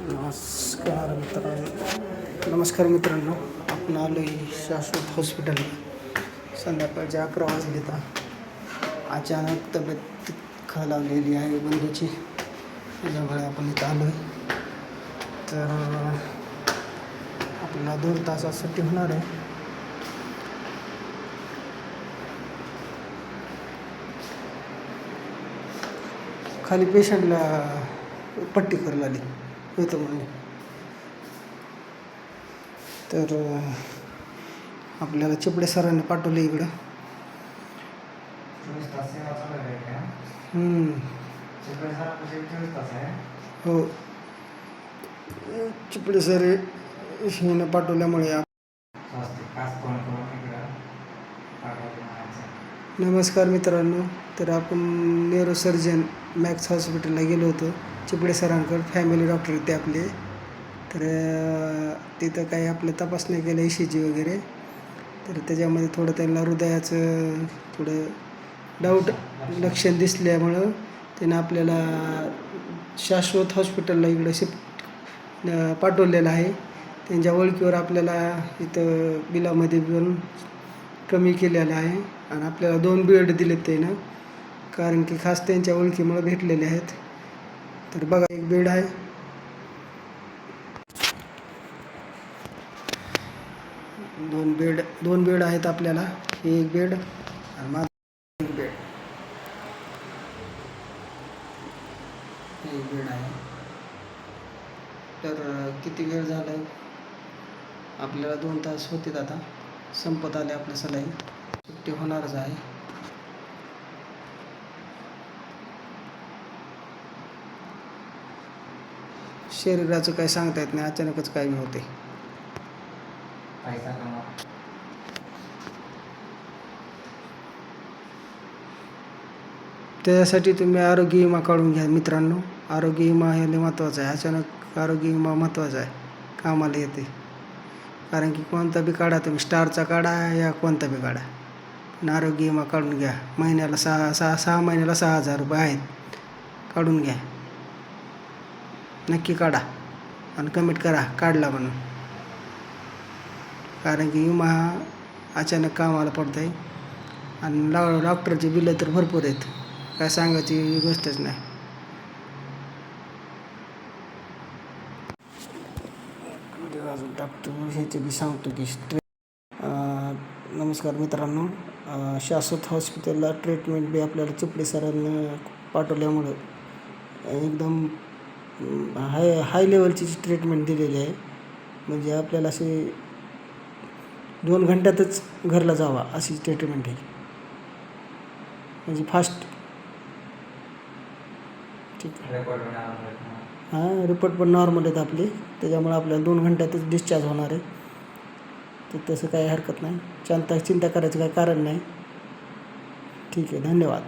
नमस्कार मित्रांनो. नमस्कार मित्रांनो आपण आलो आहे शाश्वत हॉस्पिटलला संध्याकाळच्या अकरा वाजलेता अचानक तब्येत खालावलेली आहे बंधूची त्याच्यामुळे आपण इथं आलो आहे तर आपल्याला दोन तासासाठी होणार आहे. खाली पेशंटला पट्टी करून आली. येतो तर आपल्याला चिपडे सरांनी पाठवलं इकडं. हो. चिपडे सर हिनं पाठवल्यामुळे नमस्कार मित्रांनो. तर आपण न्यूरोसर्जन मॅक्स हॉस्पिटलला गेलो होतो. चिपडे सरांकडे फॅमिली डॉक्टर होते आपले. तर तिथं काही आपलं तपासणी केलं ई सी जी वगैरे. तर त्याच्यामध्ये थोडं त्यांना हृदयाचं थोडं डाऊट लक्षण दिसल्यामुळं त्यानं आपल्याला शाश्वत हॉस्पिटलला इकडं शिफ्ट पाठवलेलं आहे. त्यांच्या ओळखीवर आपल्याला इथं बिलामध्ये पण कमी केलेलं आहे. आणि आपल्याला दोन बेड दिलेत त्यानं. कारण की खास त्यांच्या ओळखीमुळं भेटलेले आहेत. तर बघा एक बेड आहे. दोन बेड दोन बेड आहेत आपल्याला. हे एक बेड आणि माझा एक बेड. एक बेड आहे. तर किती वेळ झाला आपल्याला दोन तास होते आता. संपत आले आपल्या सलाई सुट्टी होणारच आहे. शरीराचं काही सांगता येत नाही अचानकच काही होते. त्यासाठी तुम्ही आरोग्य विमा काढून घ्या मित्रांनो. आरोग्य विमा हे महत्त्वाचा आहे. अचानक आरोग्य विमा महत्त्वाचा आहे. कामाला येते. कारण की कोणता बी काढा तुम्ही स्टारचा काढा या कोणता बी काढा. पण आरोग्य विमा काढून घ्या. महिन्याला सहा सहा सहा महिन्याला सहा हजार रुपये आहेत. काढून घ्या. नक्की काढा आणि कमेंट करा काढला म्हणून. कारण की विमा हा अचानक कामाला पडत आहे आणि लॉ डॉक्टरचे बिलं तर भरपूर आहेत. काय सांगायची गोष्टच नाही. अजून डॉक्टर ह्याचे बी सांगतो की स्ट्रे नमस्कार मित्रांनो. शाश्वत हॉस्पिटलला ट्रीटमेंट बी आपल्याला चिपडे सरांनी पाठवल्यामुळं एकदम हाय हाय लेवलची ट्रीटमेंट दिलेली आहे म्हणजे आपल्याला असे दोन घंट्यातच घरला जावा अशी ट्रीटमेंट आहे. म्हणजे फास्ट ठीक आहे. हां रिपोर्ट पण नॉर्मल आहेत आपले. त्याच्यामुळे आपल्याला दोन घंट्यातच डिस्चार्ज होणार आहे. तर तसं काही हरकत नाही. चिंता चिंता करायचं काही कारण नाही. ठीक आहे धन्यवाद.